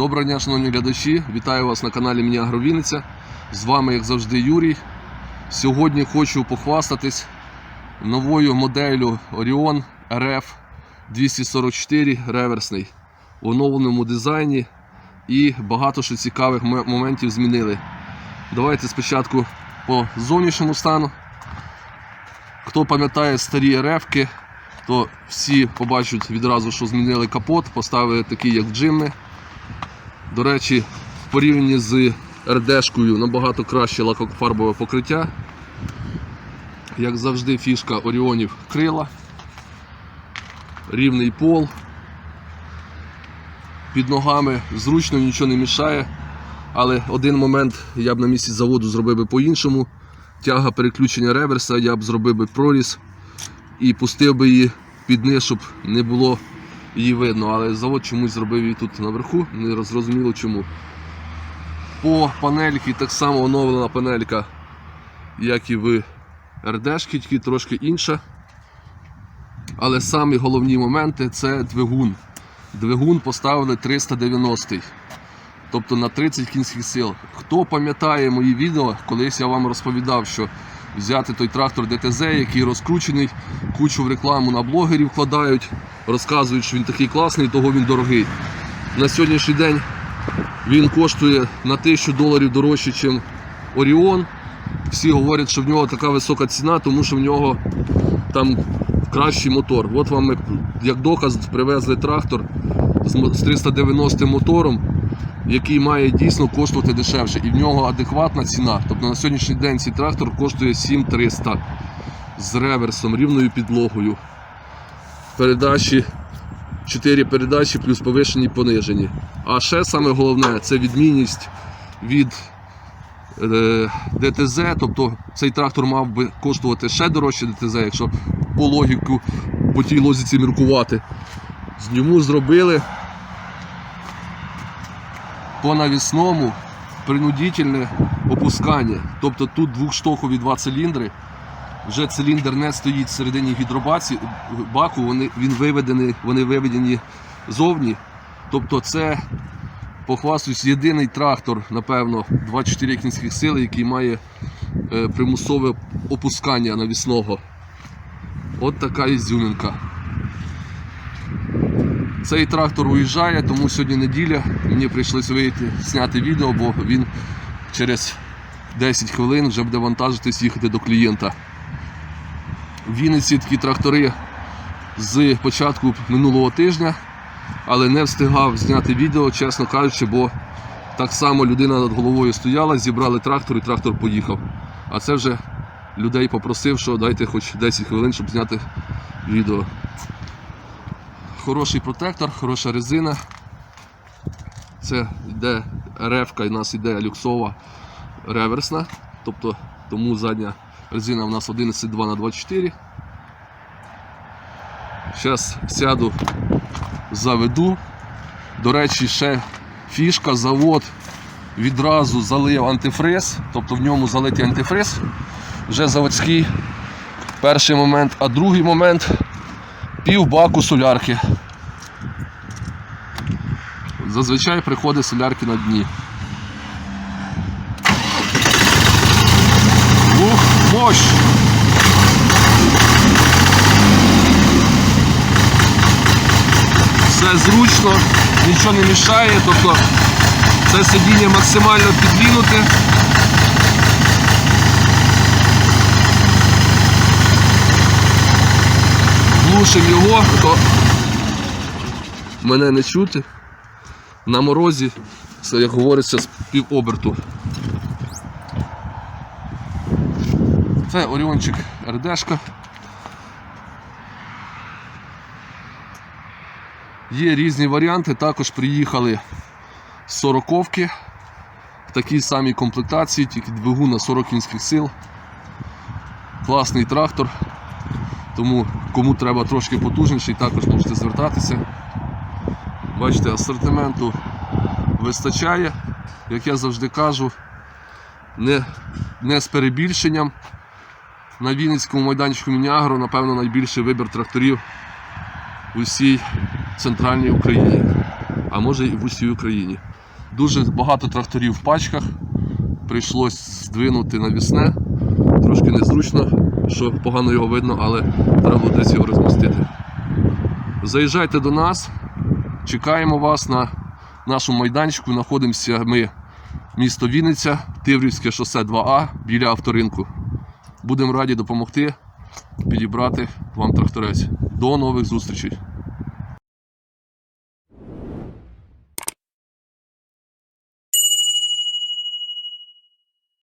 Доброго дня, шановні глядачі. Вітаю вас на каналі Міні Агровінниця. З вами, як завжди, Юрій. Сьогодні хочу похвастатись новою моделлю Orion RF 244 реверсний в оновленому дизайні і багато що цікавих моментів змінили. Давайте спочатку по зовнішньому стану. Хто пам'ятає старі РФки, то всі побачать відразу, що змінили капот, поставили такий, як джимни. До речі, в порівнянні з РДшкою набагато краще лакофарбове покриття. Як завжди, фішка Оріонів крила, рівний пол. Під ногами зручно, нічого не мішає. Але один момент я б на місці заводу зробив би по-іншому. Тяга переключення реверса, я б зробив би проріз і пустив би її під низ, щоб не було її видно. Але завод чомусь зробив її тут наверху, не зрозуміло чому. По панельці так само оновлена панелька, як і в РДшки, тільки трошки інша. Але самі головні моменти це двигун. Двигун поставили 390 тобто на 30 кінських сил. Хто пам'ятає мої відео, колись я вам розповідав, що взяти той трактор ДТЗ, який розкручений, кучу в рекламу на блогерів вкладають, розказують, що він такий класний, того він дорогий. На сьогоднішній день він коштує на 1000 доларів дорожче, ніж Оріон. Всі говорять, що в нього така висока ціна, тому що в нього там кращий мотор. От вам як доказ привезли трактор з мо- з 390 мотором, який має дійсно коштувати дешевше. І в нього адекватна ціна. Тобто на сьогоднішній день цей трактор коштує 7300 з реверсом, рівною підлогою. Передачі, 4 передачі плюс повишені понижені. А ще саме головне це відмінність від е, ДТЗ, тобто цей трактор мав би коштувати ще дорожче ДТЗ, якщо по логіку по тій логіці міркувати. З ньому зробили по навісному принудительне опускання. Тобто тут двохштокові два циліндри. Вже циліндр не стоїть всередині гідробаці баку, вони, він виведений, вони виведені зовні. Тобто це, похвастаюсь, єдиний трактор, напевно, 24 кінських сили, який має е, примусове опускання навісного. От така ізюминка. Цей трактор уїжджає, тому сьогодні неділя. Мені прийшлося вийти зняти відео, бо він через 10 хвилин вже буде вантажитись їхати до клієнта. В Вінниці такі трактори з початку минулого тижня, але не встигав зняти відео, чесно кажучи, бо так само людина над головою стояла, зібрали трактор і трактор поїхав. А це вже людей попросив, що дайте хоч 10 хвилин, щоб зняти відео. Хороший протектор, хороша резина. Це йде ревка, і нас йде люксова реверсна. Тобто тому задня резина у нас 11,2 на 24. Зараз сяду, заведу. До речі, ще фішка, завод відразу залив антифриз, тобто в ньому залитий антифриз, вже заводський. Перший момент, а другий момент пів баку солярки. Зазвичай приходить солярки на дні. Ух, мощ! Все зручно, нічого не мішає, тобто це сидіння максимально підвінуте. Глушимо його, то мене не чути. На морозі, це, як говориться, з півоберту. Це Оріончик РДшка. Є різні варіанти, також приїхали сороковки в такій самій комплектації, тільки двигун на 40 кінських сил. Класний трактор. Тому кому треба трошки потужніший, також можете звертатися. Бачите, асортименту вистачає, як я завжди кажу, не, не з перебільшенням. На Вінницькому майданчику Мінягро, напевно, найбільший вибір тракторів у всій центральній Україні, а може і в усій Україні. Дуже багато тракторів в пачках. Прийшлось здвинути навісне. Трошки незручно, що погано його видно, але треба десь його розмістити. Заїжджайте до нас, чекаємо вас на нашому майданчику. Знаходимося ми місто Вінниця, Тиврівське шосе 2А біля авторинку. Будемо раді допомогти підібрати вам тракторець. До нових зустрічей!